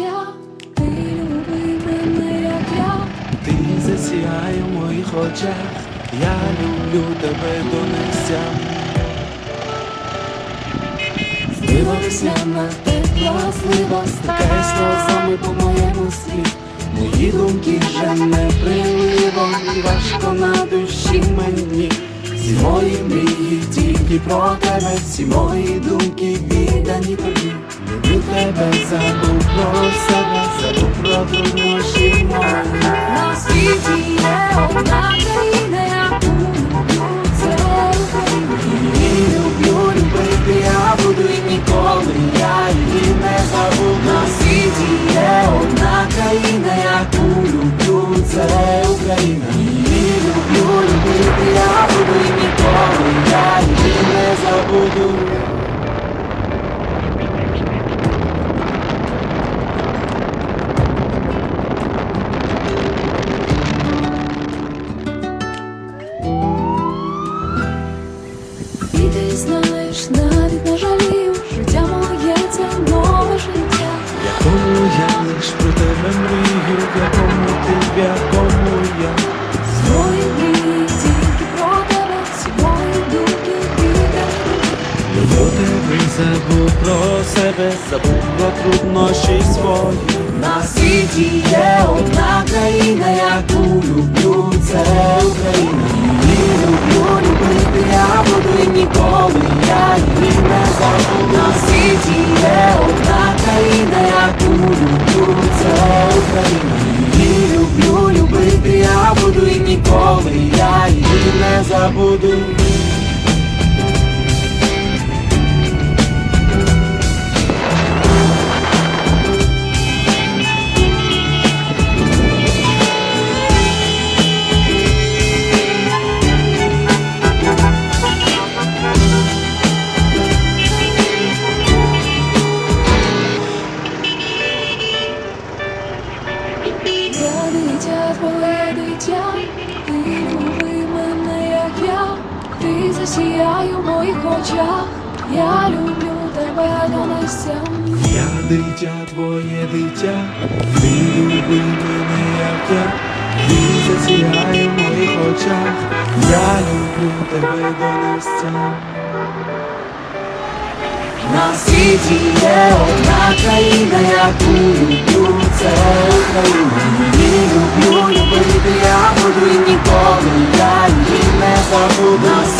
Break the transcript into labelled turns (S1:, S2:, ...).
S1: дитя, ти люби мене, як я.
S2: Ти засіяє в моїх очах, я люблю тебе донестям.
S1: Слива весняна, тепла слива, стикає сльозами по моєму слід.
S2: Мої думки вже не приливом, важко на душі мені. Всі мої мрії тільки про тебе, всі мої думки віддані тобі. Люблю тебе, забув про себе, забув про труднощі мої. Лиш про тебе мрію, в якому ти, в якому я.
S1: Свої мрії тільки про тебе, всі мої думки піде
S2: Люблю тебе, забув про себе, забув про труднощі свої.
S1: На світі є одна країна, яку люблю,
S2: не забуду. Я
S1: ти засіяй у моїх очах, я люблю тебе донестям.
S2: Я дитя, твоє дитя, ти люби мене, як я, ти засіяє в моїх очах, я люблю тебе донестям.
S1: На світі є одна країна, яку люблю, це Україна.
S2: Її люблю, любити я буду і ніколи я її не забуду.